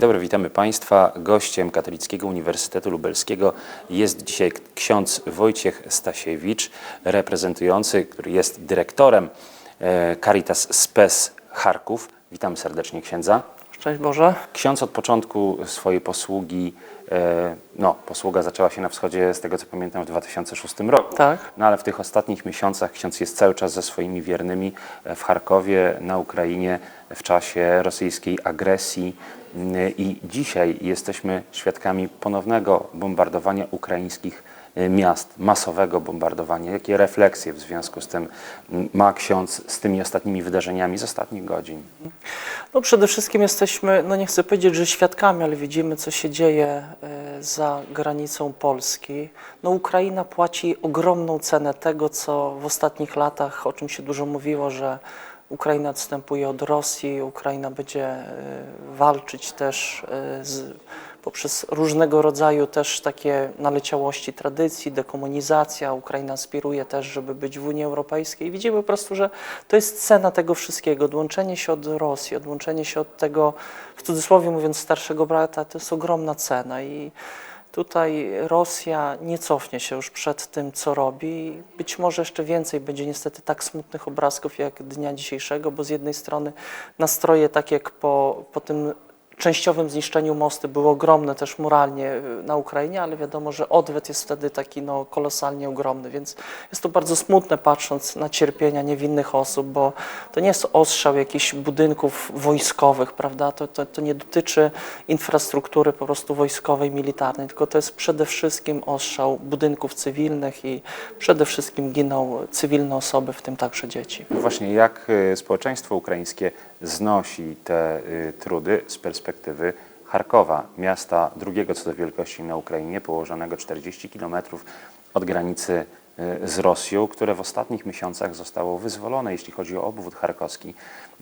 dobry, witamy Państwa. Gościem Katolickiego Uniwersytetu Lubelskiego jest dzisiaj ksiądz Wojciech Stasiewicz, reprezentujący, który jest dyrektorem e, Caritas Spes Charków. Witamy serdecznie księdza. Szczęść Boże. Ksiądz od początku swojej posługi, e, no posługa zaczęła się na wschodzie, z tego co pamiętam, w 2006 roku. Tak. No ale w tych ostatnich miesiącach ksiądz jest cały czas ze swoimi wiernymi e, w Charkowie, na Ukrainie, w czasie rosyjskiej agresji. I dzisiaj jesteśmy świadkami ponownego bombardowania ukraińskich e, miast, masowego bombardowania. Jakie refleksje w związku z tym mm, ma ksiądz z tymi ostatnimi wydarzeniami z ostatnich godzin? No przede wszystkim jesteśmy, no nie chcę powiedzieć, że świadkami, ale widzimy, co się dzieje e, za granicą Polski. No Ukraina płaci ogromną cenę tego, co w ostatnich latach, o czym się dużo mówiło, że Ukraina odstępuje od Rosji, Ukraina będzie e, walczyć też e, z, poprzez różnego rodzaju też takie naleciałości tradycji, dekomunizacja. Ukraina aspiruje też, żeby być w Unii Europejskiej. Widzimy po prostu, że to jest cena tego wszystkiego. Odłączenie się od Rosji, odłączenie się od tego, w cudzysłowie mówiąc, starszego brata, to jest ogromna cena i Tutaj Rosja nie cofnie się już przed tym, co robi. Być może jeszcze więcej będzie niestety tak smutnych obrazków jak dnia dzisiejszego, bo z jednej strony nastroje, tak jak po, po tym częściowym zniszczeniu mostu były ogromne też moralnie y, na Ukrainie, ale wiadomo, że odwet jest wtedy taki no, kolosalnie ogromny, więc jest to bardzo smutne patrząc na cierpienia niewinnych osób, bo to nie jest ostrzał jakichś budynków wojskowych, prawda? To, to, to nie dotyczy infrastruktury po prostu wojskowej, militarnej, tylko to jest przede wszystkim ostrzał budynków cywilnych i przede wszystkim giną cywilne osoby, w tym także dzieci. Właśnie jak y, społeczeństwo ukraińskie znosi te y, trudy z perspektywy Charkowa, miasta drugiego co do wielkości na Ukrainie, położonego 40 km od granicy z Rosją, które w ostatnich miesiącach zostało wyzwolone, jeśli chodzi o obwód charkowski,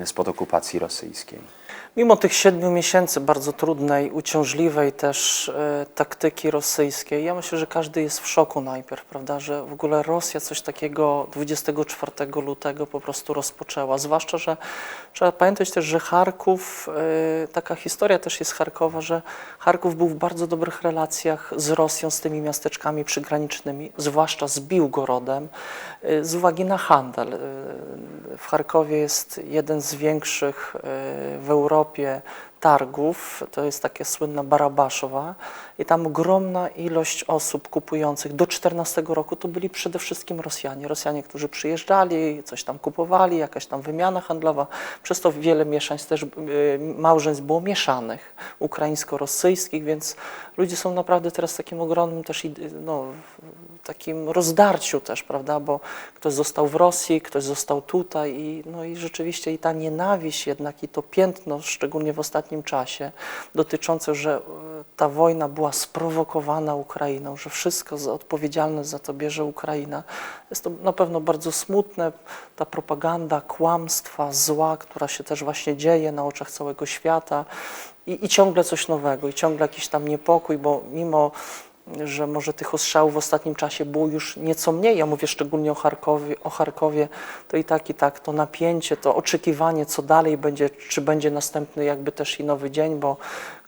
y, spod okupacji rosyjskiej. Mimo tych siedmiu miesięcy bardzo trudnej, uciążliwej też e, taktyki rosyjskiej, ja myślę, że każdy jest w szoku najpierw, prawda, że w ogóle Rosja coś takiego 24 lutego po prostu rozpoczęła. Zwłaszcza, że trzeba pamiętać też, że Charków, e, taka historia też jest Charkowa, że Charków był w bardzo dobrych relacjach z Rosją, z tymi miasteczkami przygranicznymi, zwłaszcza z Biłgorodem, e, z uwagi na handel. E, W Charkowie jest jeden z większych e, w Europie targów, to jest takie słynna Barabaszowa i tam ogromna ilość osób kupujących do 14 roku to byli przede wszystkim Rosjanie. Rosjanie, którzy przyjeżdżali, coś tam kupowali, jakaś tam wymiana handlowa. Przez to wiele mieszaństw też, y, małżeństw było mieszanych, ukraińsko-rosyjskich, więc ludzie są naprawdę teraz w takim ogromnym też no, takim rozdarciu też, prawda, bo ktoś został w Rosji, ktoś został tutaj i, no i rzeczywiście i ta nienawiść jednak i to piętno, szczególnie w ostatnim czasie, dotyczące, że e, ta wojna była sprowokowana Ukrainą, że wszystko za odpowiedzialność za to bierze Ukraina. Jest to na pewno bardzo smutne, ta propaganda kłamstwa, zła, która się też właśnie dzieje na oczach całego świata i, i ciągle coś nowego, i ciągle jakiś tam niepokój, bo mimo że może tych ostrzałów w ostatnim czasie było już nieco mniej, ja mówię szczególnie o Charkowie, o Charkowie, to i tak, i tak to napięcie, to oczekiwanie, co dalej będzie, czy będzie następny jakby też i nowy dzień, bo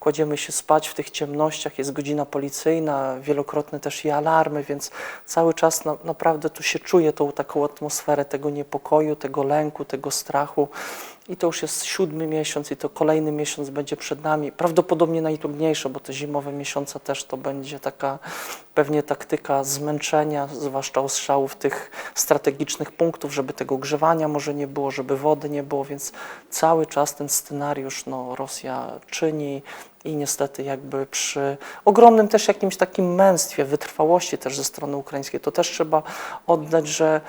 kładziemy się spać w tych ciemnościach, jest godzina policyjna, wielokrotne też i alarmy, więc cały czas na, naprawdę tu się czuje tą taką atmosferę tego niepokoju, tego lęku, tego strachu. I to już jest siódmy miesiąc i to kolejny miesiąc będzie przed nami. Prawdopodobnie najtrudniejsze, bo te zimowe miesiące też to będzie taka pewnie taktyka zmęczenia, zwłaszcza ostrzałów tych strategicznych punktów, żeby tego grzewania może nie było, żeby wody nie było, więc cały czas ten scenariusz no, Rosja czyni i niestety jakby przy ogromnym też jakimś takim męstwie, wytrwałości też ze strony ukraińskiej, to też trzeba oddać, że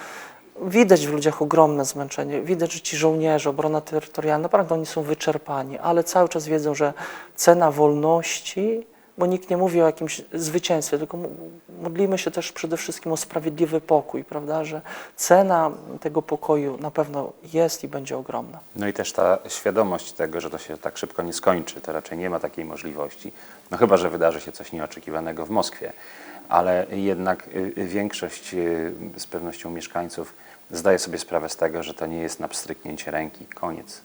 Widać w ludziach ogromne zmęczenie. Widać, że ci żołnierze, obrona terytorialna, naprawdę oni są wyczerpani, ale cały czas wiedzą, że cena wolności, bo nikt nie mówi o jakimś zwycięstwie, tylko mo- modlimy się też przede wszystkim o sprawiedliwy pokój, prawda, że cena tego pokoju na pewno jest i będzie ogromna. No i też ta świadomość tego, że to się tak szybko nie skończy, to raczej nie ma takiej możliwości. No chyba, że wydarzy się coś nieoczekiwanego w Moskwie, ale jednak y, y, większość y, z pewnością mieszkańców zdaje sobie sprawę z tego, że to nie jest na pstryknięcie ręki, koniec.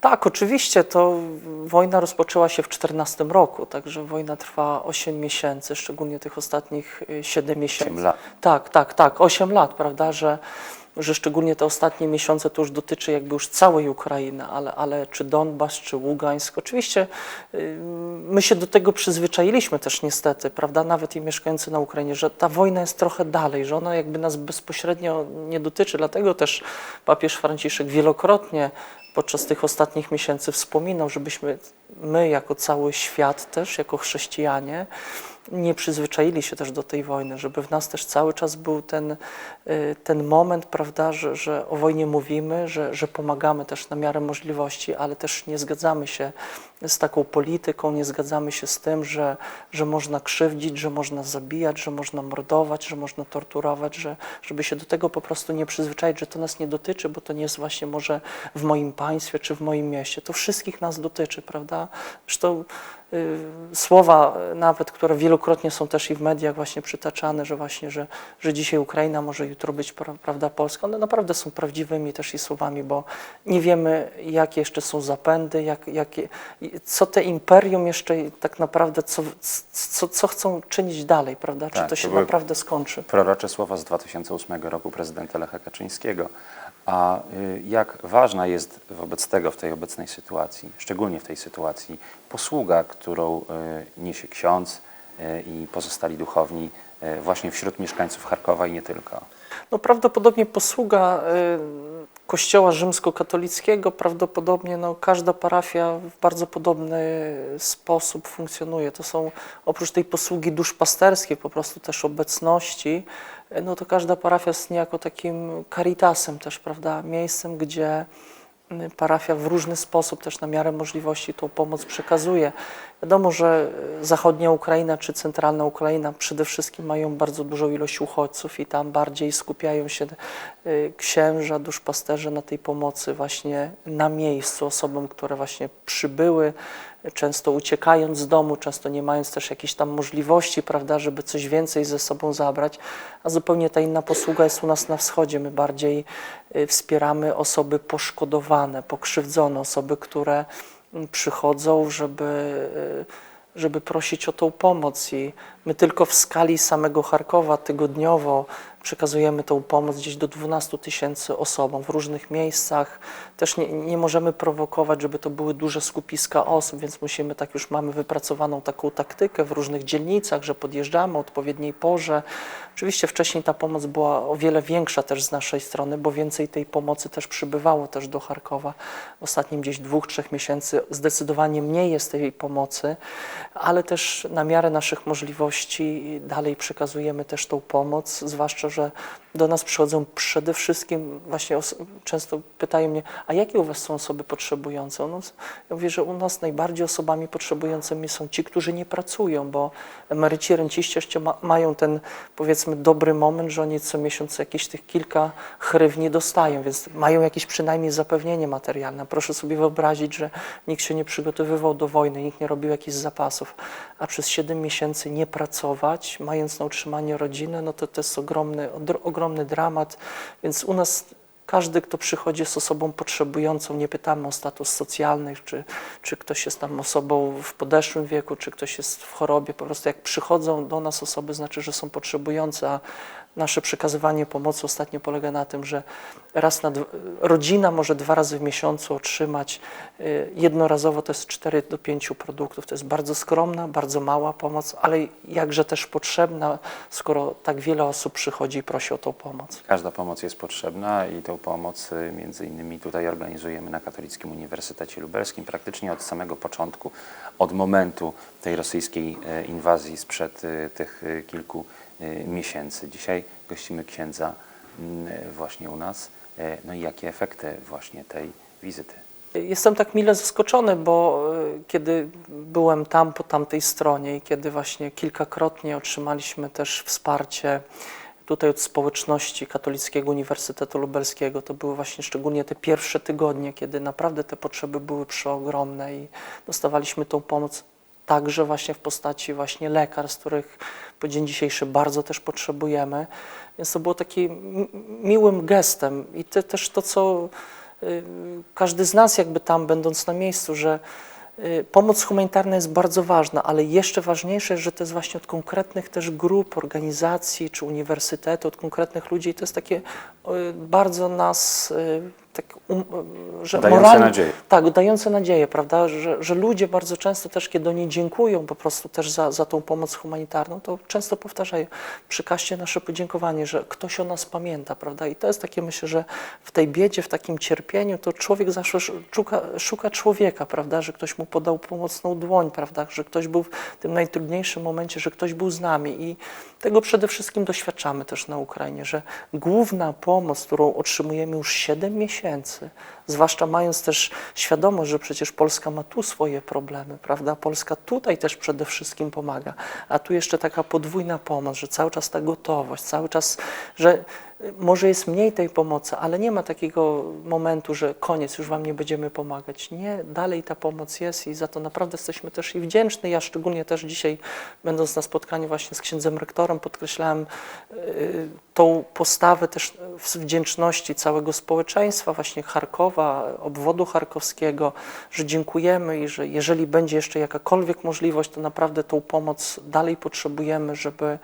Tak, oczywiście to wojna rozpoczęła się w 14 roku, także wojna trwa 8 miesięcy, szczególnie tych ostatnich y, 7 miesięcy. Osiem lat. Tak, tak, tak, 8 lat, prawda, że, że szczególnie te ostatnie miesiące to już dotyczy jakby już całej Ukrainy, ale, ale czy Donbas, czy Ługańsk, oczywiście y, my się do tego przyzwyczailiśmy też niestety, prawda, nawet i mieszkający na Ukrainie, że ta wojna jest trochę dalej, że ona jakby nas bezpośrednio nie dotyczy, dlatego też papież Franciszek wielokrotnie podczas tych ostatnich miesięcy wspominał, żebyśmy my jako cały świat też, jako chrześcijanie, nie przyzwyczaili się też do tej wojny, żeby w nas też cały czas był ten, y, ten moment, prawda, że, że o wojnie mówimy, że, że pomagamy też na miarę możliwości, ale też nie zgadzamy się z taką polityką, nie zgadzamy się z tym, że, że można krzywdzić, że można zabijać, że można mordować, że można torturować, że, żeby się do tego po prostu nie przyzwyczaić, że to nas nie dotyczy, bo to nie jest właśnie może w moim państwie czy w moim mieście. To wszystkich nas dotyczy, prawda? Zresztą słowa y, nawet, które wielokrotnie są też i w mediach właśnie przytaczane, że właśnie, że, że dzisiaj Ukraina może jutro być, pra- prawda, Polska, one naprawdę są prawdziwymi też i słowami, bo nie wiemy, jakie jeszcze są zapędy, jak, jakie, co te imperium jeszcze tak naprawdę, co, co, co chcą czynić dalej, prawda, czy Tak, to to się były- naprawdę skończy. Prorocze słowa z 2008 roku prezydenta Lecha Kaczyńskiego. A y, jak ważna jest wobec tego, w tej obecnej sytuacji, szczególnie w tej sytuacji, posługa, którą y, niesie ksiądz y, i pozostali duchowni właśnie wśród mieszkańców Charkowa i nie tylko? No prawdopodobnie posługa Kościoła rzymskokatolickiego, prawdopodobnie no, każda parafia w bardzo podobny sposób funkcjonuje. To są oprócz tej posługi duszpasterskiej, po prostu też obecności, no to każda parafia jest niejako takim caritasem też, prawda, miejscem, gdzie parafia w różny sposób też na miarę możliwości tą pomoc przekazuje. Wiadomo, że y, zachodnia Ukraina czy centralna Ukraina przede wszystkim mają bardzo dużą ilość uchodźców i tam bardziej skupiają się y, księża, duszpasterze na tej pomocy właśnie na miejscu osobom, które właśnie przybyły, często uciekając z domu, często nie mając też jakichś tam możliwości, prawda, żeby coś więcej ze sobą zabrać, a zupełnie ta inna posługa jest u nas na wschodzie. My bardziej y, wspieramy osoby poszkodowane, pokrzywdzone, osoby, które mm, przychodzą, żeby, y, żeby prosić o tą pomoc i my tylko w skali samego Charkowa tygodniowo przekazujemy tą pomoc gdzieś do 12 tysięcy osobom w różnych miejscach. Też nie, nie możemy prowokować, żeby to były duże skupiska osób, więc musimy, tak już mamy wypracowaną taką taktykę w różnych dzielnicach, że podjeżdżamy o odpowiedniej porze. Oczywiście wcześniej ta pomoc była o wiele większa też z naszej strony, bo więcej tej pomocy też przybywało też do Charkowa. W ostatnim gdzieś dwóch, trzech miesięcy zdecydowanie mniej jest tej pomocy, ale też na miarę naszych możliwości dalej przekazujemy też tą pomoc, zwłaszcza, że do nas przychodzą przede wszystkim, właśnie często pytają mnie, a jakie u Was są osoby potrzebujące? Nas, ja mówię, że u nas najbardziej osobami potrzebującymi są ci, którzy nie pracują, bo emeryci, renciści jeszcze ma, mają ten, powiedzmy, dobry moment, że oni co miesiąc jakieś tych kilka hrywni dostają, więc mają jakieś przynajmniej zapewnienie materialne. Proszę sobie wyobrazić, że nikt się nie przygotowywał do wojny, nikt nie robił jakichś zapasów, a przez 7 miesięcy nie pracować, mając na utrzymanie rodziny, no to to jest ogromny, ogromny dramat, więc u nas każdy, kto przychodzi z osobą potrzebującą, nie pytamy o status socjalny, czy, czy ktoś jest tam osobą w podeszłym wieku, czy ktoś jest w chorobie. Po prostu jak przychodzą do nas osoby, znaczy, że są potrzebujące, a nasze przekazywanie pomocy ostatnio polega na tym, że raz na rodzina może dwa razy w miesiącu otrzymać y, jednorazowo to jest 4 do 5 produktów. To jest bardzo skromna, bardzo mała pomoc, ale jakże też potrzebna, skoro tak wiele osób przychodzi i prosi o tą pomoc. Każda pomoc jest potrzebna i tą pomoc y, między innymi tutaj organizujemy na Katolickim Uniwersytecie Lubelskim praktycznie od samego początku, od momentu tej rosyjskiej e, inwazji sprzed y, tych y, kilku y, miesięcy. Dzisiaj gościmy księdza mm, właśnie u nas. E, No i jakie efekty właśnie tej wizyty? Jestem tak mile zaskoczony, bo y, kiedy byłem tam po tamtej stronie i kiedy właśnie kilkakrotnie otrzymaliśmy też wsparcie tutaj od społeczności Katolickiego Uniwersytetu Lubelskiego, to były właśnie szczególnie te pierwsze tygodnie, kiedy naprawdę te potrzeby były przeogromne i dostawaliśmy tą pomoc także właśnie w postaci właśnie lekarstw, których po dzień dzisiejszy bardzo też potrzebujemy. Więc to było takim mi- miłym gestem i te, też to, co y, każdy z nas jakby tam będąc na miejscu, że y, pomoc humanitarna jest bardzo ważna, ale jeszcze ważniejsze że to jest właśnie od konkretnych też grup, organizacji czy uniwersytetu, od konkretnych ludzi i to jest takie y, bardzo nas y, tak, um, że Dające moralnie, nadzieję. tak, dające nadzieję, prawda, że, że ludzie bardzo często też, kiedy oni dziękują po prostu też za, za tą pomoc humanitarną, to często powtarzają, przykażcie nasze podziękowanie, że ktoś o nas pamięta, prawda, i to jest takie, myślę, że w tej biedzie, w takim cierpieniu, to człowiek zawsze sz- szuka, szuka człowieka, prawda, że ktoś mu podał pomocną dłoń, prawda, że ktoś był w tym najtrudniejszym momencie, że ktoś był z nami. I tego przede wszystkim doświadczamy też na Ukrainie, że główna pomoc, którą otrzymujemy już 7 miesięcy, zwłaszcza mając też świadomość, że przecież Polska ma tu swoje problemy, prawda? Polska tutaj też przede wszystkim pomaga, a tu jeszcze taka podwójna pomoc, że cały czas ta gotowość, cały czas, że może jest mniej tej pomocy, ale nie ma takiego momentu, że koniec, już Wam nie będziemy pomagać. Nie, dalej ta pomoc jest i za to naprawdę jesteśmy też i wdzięczni. Ja szczególnie też dzisiaj, będąc na spotkaniu właśnie z księdzem rektorem, podkreślałem y, tą postawę też wdzięczności całego społeczeństwa, właśnie Charkowa, obwodu charkowskiego, że dziękujemy i że jeżeli będzie jeszcze jakakolwiek możliwość, to naprawdę tą pomoc dalej potrzebujemy, żeby,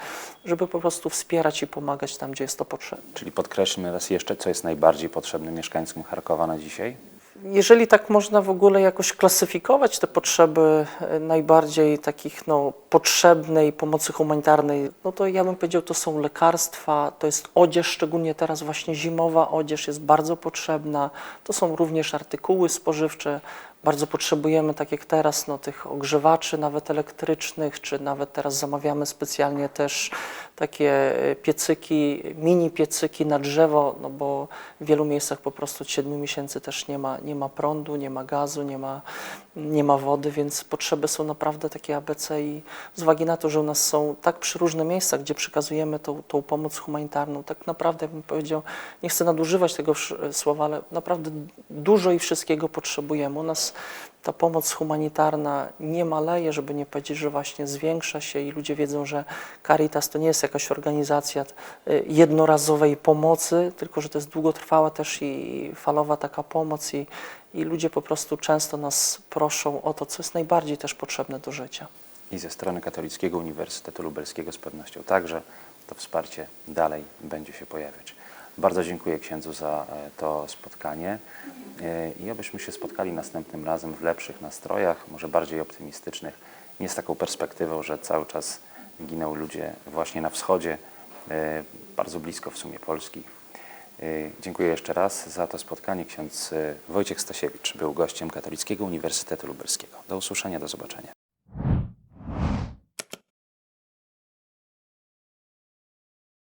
żeby po prostu wspierać i pomagać tam, gdzie jest to potrzebne. Czyli podkreślmy raz jeszcze, co jest najbardziej potrzebne mieszkańcom Charkowa na dzisiaj. Jeżeli tak można w ogóle jakoś klasyfikować te potrzeby e, najbardziej takich no, potrzebnej pomocy humanitarnej, no to ja bym powiedział, to są lekarstwa, to jest odzież, szczególnie teraz właśnie zimowa odzież jest bardzo potrzebna, to są również artykuły spożywcze, bardzo potrzebujemy, tak jak teraz, no, tych ogrzewaczy nawet elektrycznych, czy nawet teraz zamawiamy specjalnie też takie e, piecyki, mini piecyki na drzewo, no bo w wielu miejscach po prostu od 7 miesięcy też nie ma, nie ma prądu, nie ma gazu, nie ma, nie ma wody, więc potrzeby są naprawdę takie ABC i z uwagi na to, że u nas są tak przyróżne miejsca, gdzie przekazujemy tą, tą pomoc humanitarną, tak naprawdę bym powiedział, nie chcę nadużywać tego słowa, ale naprawdę dużo i wszystkiego potrzebujemy. U nas ta pomoc humanitarna nie maleje, żeby nie powiedzieć, że właśnie zwiększa się i ludzie wiedzą, że Caritas to nie jest jakaś organizacja y, jednorazowej pomocy, tylko że to jest długotrwała też i falowa taka pomoc i, i ludzie po prostu często nas proszą o to, co jest najbardziej też potrzebne do życia. I ze strony Katolickiego Uniwersytetu Lubelskiego z pewnością także to wsparcie dalej będzie się pojawiać. Bardzo dziękuję księdzu za e, to spotkanie E, i abyśmy się spotkali następnym razem w lepszych nastrojach, może bardziej optymistycznych, nie z taką perspektywą, że cały czas giną ludzie właśnie na wschodzie, e, bardzo blisko w sumie Polski. E, Dziękuję jeszcze raz za to spotkanie. Ksiądz e, Wojciech Stasiewicz był gościem Katolickiego Uniwersytetu Lubelskiego. Do usłyszenia, do zobaczenia.